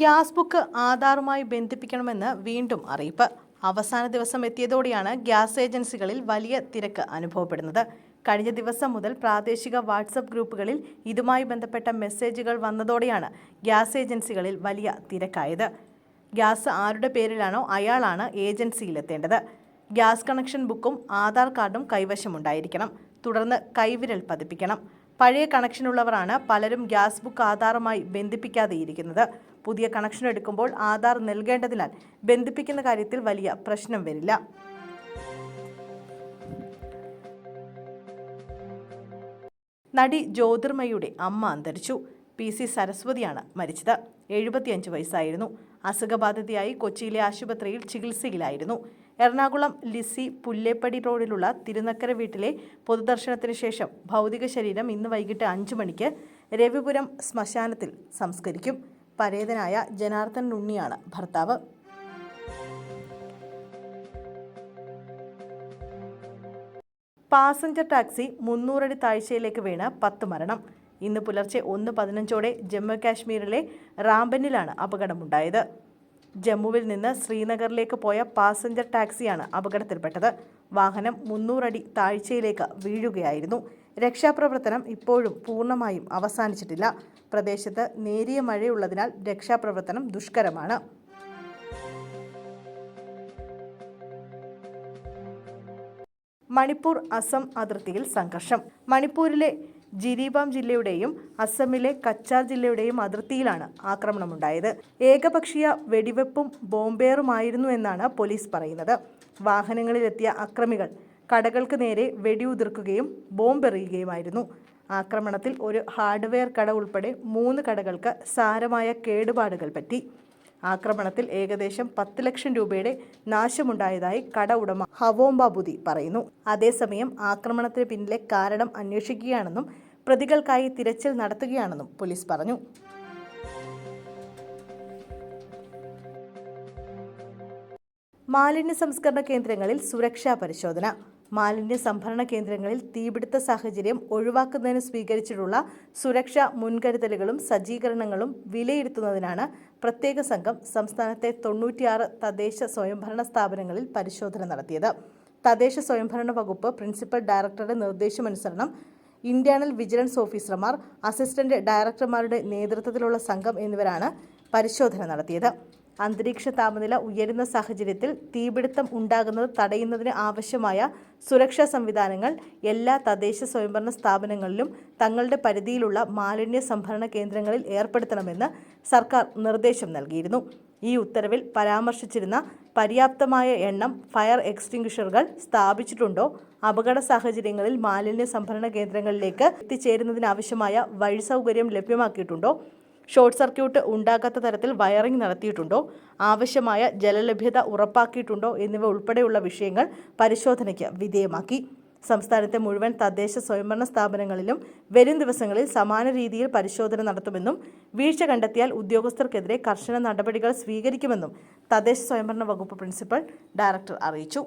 Gas book ആധാറുമായി ബന്ധിപ്പിക്കണമെന്ന് വീണ്ടും അറിയിപ്പ്. അവസാന ദിവസം എത്തിയതോടെയാണ് ഗ്യാസ് ഏജൻസികളിൽ വലിയ തിരക്ക് അനുഭവപ്പെടുന്നത്. കഴിഞ്ഞ ദിവസം മുതൽ പ്രാദേശിക വാട്സപ്പ് ഗ്രൂപ്പുകളിൽ ഇതുമായി ബന്ധപ്പെട്ട മെസ്സേജുകൾ വന്നതോടെയാണ് ഗ്യാസ് ഏജൻസികളിൽ വലിയ തിരക്കായത്. ഗ്യാസ് ആരുടെ പേരിലാണോ അയാളാണ് ഏജൻസിയിലെത്തേണ്ടത്. ഗ്യാസ് കണക്ഷൻ ബുക്കും ആധാർ കാർഡും കൈവശമുണ്ടായിരിക്കണം. തുടർന്ന് കൈവിരൽ പതിപ്പിക്കണം. പഴയ കണക്ഷനുള്ളവരാണ് പലരും ഗ്യാസ് ബുക്ക് ആധാറുമായി ബന്ധിപ്പിക്കാതെ ഇരിക്കുന്നത് പുതിയ കണക്ഷൻ എടുക്കുമ്പോൾ ആധാർ നൽകേണ്ടതിനാൽ ബന്ധിപ്പിക്കുന്ന കാര്യത്തിൽ വലിയ പ്രശ്നം വരില്ല. നടി ജ്യോതിർമയുടെ അമ്മ അന്തരിച്ചു. പി സി സരസ്വതിയാണ് മരിച്ചത്. എഴുപത്തിയഞ്ച് വയസ്സായിരുന്നു. അസുഖബാധിതയായി കൊച്ചിയിലെ ആശുപത്രിയിൽ ചികിത്സയിലായിരുന്നു. എറണാകുളം ലിസി പുല്ലേപ്പടി റോഡിലുള്ള തിരുനക്കര വീട്ടിലെ പൊതുദർശനത്തിന് ശേഷം ഭൗതിക ശരീരം ഇന്ന് വൈകിട്ട് അഞ്ചു മണിക്ക് രവിപുരം ശ്മശാനത്തിൽ സംസ്കരിക്കും. പരേതനായ ജനാർദ്ദൻ ഉണ്ണിയാണ് ഭർത്താവ്. പാസഞ്ചർ ടാക്സി മുന്നൂറടി താഴ്ചയിലേക്ക് വീണ് പത്ത് മരണം. ഇന്ന് പുലർച്ചെ ഒന്ന് പതിനഞ്ചോടെ ജമ്മു കാശ്മീരിലെ റാംബനിലാണ് അപകടമുണ്ടായത്. ജമ്മുവിൽ നിന്ന് ശ്രീനഗറിലേക്ക് പോയ പാസഞ്ചർ ടാക്സിയാണ് അപകടത്തിൽപ്പെട്ടത്. വാഹനം മുന്നൂറടി താഴ്ചയിലേക്ക് വീഴുകയായിരുന്നു. രക്ഷാപ്രവർത്തനം ഇപ്പോഴും പൂർണമായും അവസാനിച്ചിട്ടില്ല. പ്രദേശത്ത് നേരിയ മഴയുള്ളതിനാൽ രക്ഷാപ്രവർത്തനം ദുഷ്കരമാണ്. മണിപ്പൂർ അസം അതിർത്തിയിൽ സംഘർഷം. മണിപ്പൂരിലെ ജിരിബാം ജില്ലയുടെയും അസമിലെ കച്ചാർ ജില്ലയുടെയും അതിർത്തിയിലാണ് ആക്രമണമുണ്ടായത്. ഏകപക്ഷീയ വെടിവെപ്പും ബോംബേറുമായിരുന്നു എന്നാണ് പോലീസ് പറയുന്നത്. വാഹനങ്ങളിലെത്തിയ അക്രമികൾ കടകൾക്ക് നേരെ വെടിയുതിർക്കുകയും ബോംബെറിയുകയുമായിരുന്നു. ആക്രമണത്തിൽ ഒരു ഹാർഡ്വെയർ കട ഉൾപ്പെടെ മൂന്ന് കടകൾക്ക് സാരമായ കേടുപാടുകൾ പറ്റി. ആക്രമണത്തിൽ ഏകദേശം പത്ത് ലക്ഷം രൂപയുടെ നാശമുണ്ടായതായി കട ഉടമ ഹവോംബാബുദി പറയുന്നു. അതേസമയം ആക്രമണത്തിന് പിന്നിലെ കാരണം അന്വേഷിക്കുകയാണെന്നും പ്രതികൾക്കായി തിരച്ചിൽ നടത്തുകയാണെന്നും പോലീസ് പറഞ്ഞു. മാലിന്യ സംസ്കരണ കേന്ദ്രങ്ങളിൽ സുരക്ഷാ പരിശോധന. മാലിന്യ സംഭരണ കേന്ദ്രങ്ങളിൽ തീപിടുത്ത സാഹചര്യം ഒഴിവാക്കുന്നതിന് സ്വീകരിച്ചിട്ടുള്ള സുരക്ഷാ മുൻകരുതലുകളും സജ്ജീകരണങ്ങളും വിലയിരുത്തുന്നതിനാണ് പ്രത്യേക സംഘം സംസ്ഥാനത്തെ തൊണ്ണൂറ്റിയാറ് തദ്ദേശ സ്വയംഭരണ സ്ഥാപനങ്ങളിൽ പരിശോധന നടത്തിയത്. തദ്ദേശ സ്വയംഭരണ വകുപ്പ് പ്രിൻസിപ്പൽ ഡയറക്ടറുടെ നിർദ്ദേശമനുസരണം ഇന്റേണൽ വിജിലൻസ് ഓഫീസർമാർ അസിസ്റ്റന്റ് ഡയറക്ടർമാരുടെ നേതൃത്വത്തിലുള്ള സംഘം എന്നിവരാണ് പരിശോധന നടത്തിയത്. അന്തരീക്ഷ താപനില ഉയരുന്ന സാഹചര്യത്തിൽ തീപിടുത്തം ഉണ്ടാകുന്നത് തടയുന്നതിന് ആവശ്യമായ സുരക്ഷാ സംവിധാനങ്ങൾ എല്ലാ തദ്ദേശ സ്വയംഭരണ സ്ഥാപനങ്ങളിലും തങ്ങളുടെ പരിധിയിലുള്ള മാലിന്യ സംഭരണ കേന്ദ്രങ്ങളിൽ ഏർപ്പെടുത്തണമെന്ന് സർക്കാർ നിർദ്ദേശം നൽകിയിരുന്നു. ഈ ഉത്തരവിൽ പരാമർശിച്ചിരുന്ന പര്യാപ്തമായ എണ്ണം ഫയർ എക്സ്റ്റിങ്ഷറുകൾ സ്ഥാപിച്ചിട്ടുണ്ടോ? അപകട സാഹചര്യങ്ങളിൽ മാലിന്യ സംഭരണ കേന്ദ്രങ്ങളിലേക്ക് എത്തിച്ചേരുന്നതിനാവശ്യമായ വഴി സൗകര്യം ലഭ്യമാക്കിയിട്ടുണ്ടോ? ഷോർട്ട് സർക്യൂട്ട് ഉണ്ടാകാത്ത തരത്തിൽ വയറിംഗ് നടത്തിയിട്ടുണ്ടോ? ആവശ്യമായ ജലലഭ്യത ഉറപ്പാക്കിയിട്ടുണ്ടോ? എന്നിവ ഉൾപ്പെടെയുള്ള വിഷയങ്ങൾ പരിശോധനയ്ക്ക് വിധേയമാക്കി. സംസ്ഥാനത്തെ മുഴുവൻ തദ്ദേശ സ്വയംഭരണ സ്ഥാപനങ്ങളിലും വരും ദിവസങ്ങളിൽ സമാന രീതിയിൽ പരിശോധന നടത്തുമെന്നും വീഴ്ച കണ്ടെത്തിയാൽ ഉദ്യോഗസ്ഥർക്കെതിരെ കർശന നടപടികൾ സ്വീകരിക്കുമെന്നും തദ്ദേശ സ്വയംഭരണ വകുപ്പ് പ്രിൻസിപ്പൽ ഡയറക്ടർ അറിയിച്ചു.